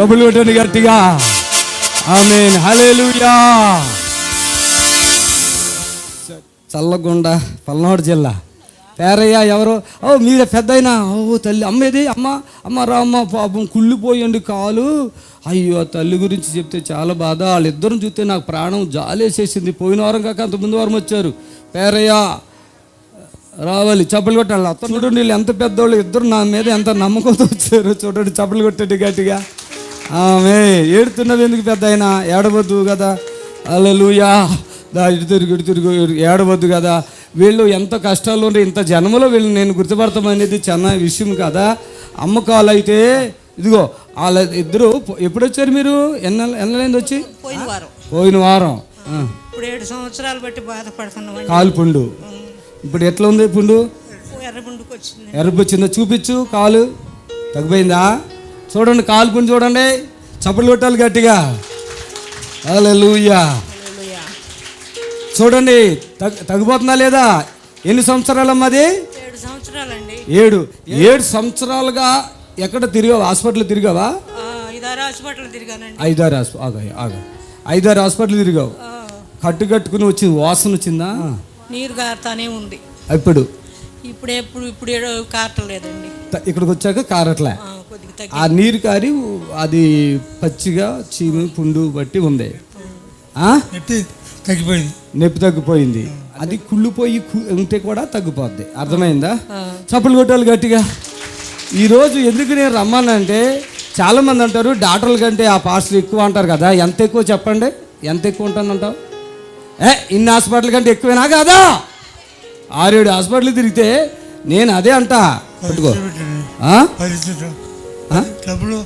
చప్పులు కొట్టండి గట్టిగా. ఆమె హలేలుయా చల్లగొండ పల్నాడు జిల్లా. పేరయ్య ఎవరు? ఓ మీరే పెద్దయినా? ఓ తల్లి అమ్మేది? అమ్మ అమ్మ రామ్మ పాపం కుళ్ళిపోయండి కాలు. అయ్యో తల్లి గురించి చెప్తే చాలా బాధ. వాళ్ళిద్దరం చూస్తే నాకు ప్రాణం జాలేసేసింది. పోయిన వారం కాక అంత ముందు వారం వచ్చారు. పేరయ్య రావాలి. చప్పలు కొట్టాలి. అతను చూడండి వీళ్ళు ఎంత పెద్దోళ్ళు. ఇద్దరు నా మీద ఎంత నమ్మకంతో వచ్చారు. చూడండి చప్పలు కొట్టండి గట్టిగా. ఆమె ఏడుతున్నది ఎందుకు పెద్ద అయినా ఏడవద్దు కదా. అల్లెలుయా దా ఇటు తిరుగు ఇటు తిరుగు ఏడవద్దు కదా. వీళ్ళు ఎంత కష్టాల్లో ఉంటే ఇంత జన్మలో వీళ్ళు నేను గుర్తుపడతాం అనేది చాలా విషయం కదా. అమ్మకాలు అయితే ఇదిగో వాళ్ళ ఇద్దరు ఎప్పుడు వచ్చారు మీరు? ఎన్న ఎన్నలైంది వచ్చి? పోయిన వారం. పోయిన వారం. ఇప్పుడు ఏడు సంవత్సరాలు బట్టి బాధపడుతున్నామండి. కాలు పుండు. ఇప్పుడు ఎట్లా ఉంది పుండు? ఎర్రగుండుకు వచ్చింది వచ్చిందా చూపించు కాలు. తగ్గిపోయిందా? చూడండి కాలు పుండు చూడండి. చప్పలు కొట్టాలి గట్టిగా. హల్లెలూయా. చూడండి తగ్ తగ్గిపోతుందా లేదా? ఎన్ని సంవత్సరాలమ్మా అది? ఏడు ఏడు. ఏడు సంవత్సరాలుగా ఎక్కడ తిరిగావా? హాస్పిటల్ తిరిగావా? ఐదారు హాస్పిటల్ తిరిగానండి. ఐదారు హాస్పిటల్ ఆగా ఐదారు హాస్పిటల్ తిరిగావు. కట్టు కట్టుకుని వచ్చింది వాసన వచ్చిందా? నీరు కారుతానే ఉంది. ఇప్పుడు ఇప్పుడు ఎప్పుడు ఇప్పుడు కారటలేదండి. ఇక్కడికి వచ్చాక కారట్లే. ఆ, నీరు కారి అది పచ్చిగా చీమి పుండు బట్టి ఉంది. తగ్గిపోయింది. నొప్పి తగ్గిపోయింది. అది కుళ్ళిపోయి ఉంటే కూడా తగ్గిపోద్ది. అర్థమైందా? చప్పలు కొట్టాలి గట్టిగా. ఈరోజు ఎందుకు నేను రమ్మానంటే చాలామంది అంటారు డాక్టర్ల కంటే ఆ పాస్టర్ ఎక్కువ అంటారు కదా. ఎంత ఎక్కువ చెప్పండి? ఎంత ఎక్కువ ఉంటానంటావు ఏ ఇన్ని హాస్పిటల్ కంటే ఎక్కువేనా కాదా? ఆరేడు హాస్పిటల్ తిరిగితే నేను అదే అంటా. పట్టుకో. పది? డబ్బులు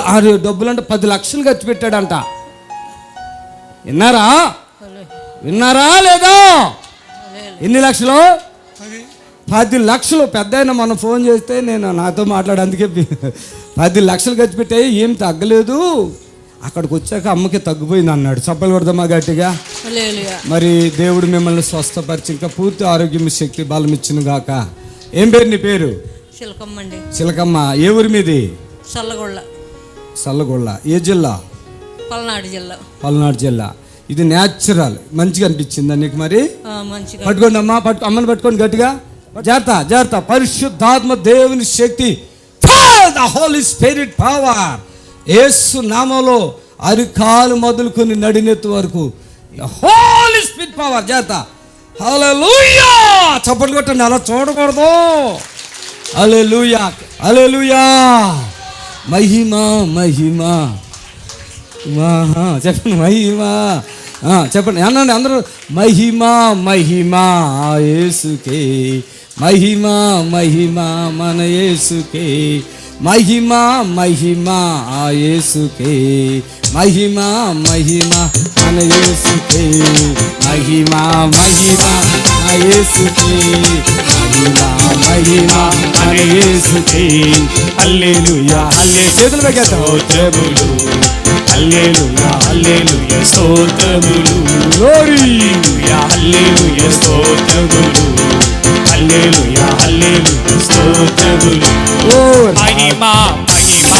ఆరు డబ్బులు అంటే పది లక్షలు ఖర్చు పెట్టాడంట. విన్నారా? విన్నారా లేదా? ఎన్ని లక్షలు? పది. లక్షలు. పెద్ద ఆయన మనం ఫోన్ చేస్తే నేను నాతో మాట్లాడు అందుకే పి- పది లక్షలు ఖర్చు పెట్టాయి ఏం తగ్గలేదు. అక్కడికి వచ్చాక అమ్మకి తగ్గిపోయింది అన్నాడు. చప్పలు కొడదామా గట్టిగా? హల్లెలూయా. మరి దేవుడు మిమ్మల్ని స్వస్థపరిచి ఇంకా పూర్తి ఆరోగ్యం శక్తి బలం ఇచ్చును గాక. ఏం పేరు నీ పేరు? చిలకమ్మండి. చిలకమ్మ ఏ ఊరి మీది? చల్లగొళ్ళ సల్లగొళ్ళ ఏ జిల్లా? పల్నాడు జిల్లా. పల్నాడు జిల్లా. ఇది న్యాచురల్ మంచిగా అనిపించిందా నీకు మరి? మంచిగా. పట్టుకోండి అమ్మా పట్టుకో అమ్మని పట్టుకోండి గట్టిగా. జాగ్రత్త జాగ్రత్త. పరిశుద్ధాత్మ దేవుని శక్తి. The holy spirit power Yesu నామలో అరికాలు మొదలుకొని నడినెత్తు వరకు. హోలీ స్పిరిట్ పవర్ జాగ్రత్త. చప్పట్లు కొట్టండి అలా చూడకూడదు. అలెలుయా అలెలుయా మహిమ మహిమ. మహా చెప్పండి మహిమ. చెప్పండి అనండి అందరూ మహిమ మహిమ యేసుకే. మహిమ మహిమ మన యేసుకే. మహిమ మహిమ యేసుకే. మహిమ మహిమ మన యేసుకే. మహిమ మహిమ. యేసుకే. మహిమ మహిమ మన యేసుకే హల్లెలూయా. హల్లే చేతులు పెగేద్దాం స్తోత్రములు. హల్లెలూయా హల్లెలూయా. స్తోత్రములు. హల్లెలూయా హల్లెలూయా. స్తోత్రములు. హల్లెలూయా హల్లెలూయా. స్తోత్రములు. ఓ మహిమ మహిమ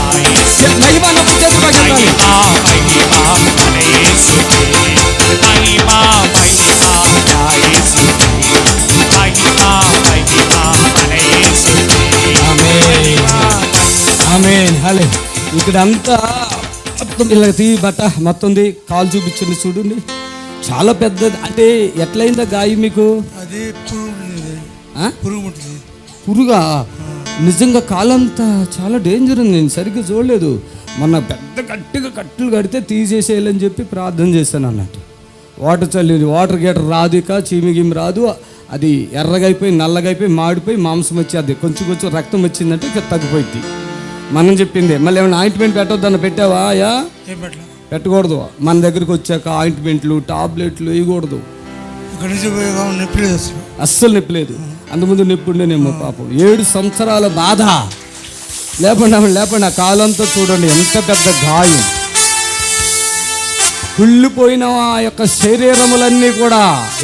మహిమ మహిమ మహిమ మన యేసుకే మహిమ ఇక్కడ అంతా మొత్తం ఇలా తీ బట్ట మొత్తం ఉంది కాలు చూపించండి చూడండి. చాలా పెద్దది. అంటే ఎట్లయిందా గాయం మీకు? అది పురుగా నిజంగా కాలంతా చాలా డేంజర్ ఉంది. నేను సరిగ్గా చూడలేదు. మొన్న పెద్ద గట్టిగా కట్టులు కడితే తీసేసేయాలని చెప్పి ప్రార్థన చేశాను అన్నట్టు వాటర్ చల్లి వాటర్ గీటర్ రాదు ఇక చీమి గిమి రాదు. అది ఎర్రగా అయిపోయి నల్లగా అయిపోయి మాడిపోయి మాంసం వచ్చి అది కొంచెం కొంచెం రక్తం వచ్చిందంటే ఇక తగ్గిపోయింది మనం చెప్పింది మళ్ళీ ఏమైనా ఆయింట్మెంట్ పెట్టొద్దన్న పెట్టావా పెట్టకూడదు. మన దగ్గరికి వచ్చాక ఆయింట్మెంట్లు టాబ్లెట్లు అసలు. అస్సలు నొప్పి లేదు. అంతకుముందు నొప్పి ఉండేనేమో పాపం. ఏడు సంవత్సరాల బాధ. లేపండి లేపండి. ఆ కాలంతో చూడండి ఎంత పెద్ద గాయం. కుళ్ళిపోయిన ఆ యొక్క శరీరములన్నీ కూడా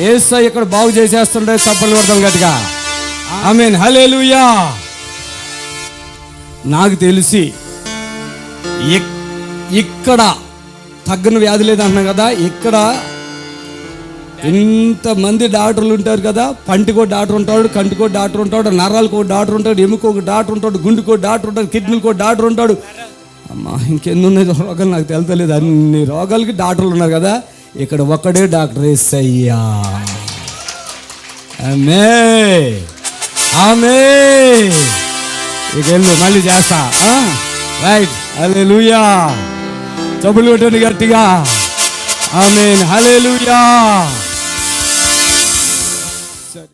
ఏసై ఇక్కడ బాగు చేసేస్తుండే చప్పలు కొడతాం గట్టిగా. ఆమెన్ హలేలుయా నాకు తెలిసి ఇక్కడ తగ్గని వ్యాధి లేదంటున్నాం కదా ఇక్కడ ఇంతమంది డాక్టర్లు ఉంటారు కదా పంటికో డాక్టర్ ఉంటాడు కంటికో డాక్టర్ ఉంటాడు నరాలకు డాక్టర్ ఉంటాడు ఎముకో డాక్టర్ ఉంటాడు గుండెకో డాక్టర్ ఉంటాడు కిడ్నీకో డాక్టర్ ఉంటాడు అమ్మా ఇంకెన్నున్నాయి రోగాలు నాకు తెలుతలేదు. అన్ని రోగాలకి డాక్టర్లు ఉన్నారు కదా ఇక్కడ ఒక్కడే డాక్టర్ ఎస్సయ్యా ఆమె ఆమె. ఇక వెళ్ళు మళ్ళీ చేస్తా. రైట్ హలే లూయా చబులు కొట్టండి గట్టిగా. ఆమె హలే లూయా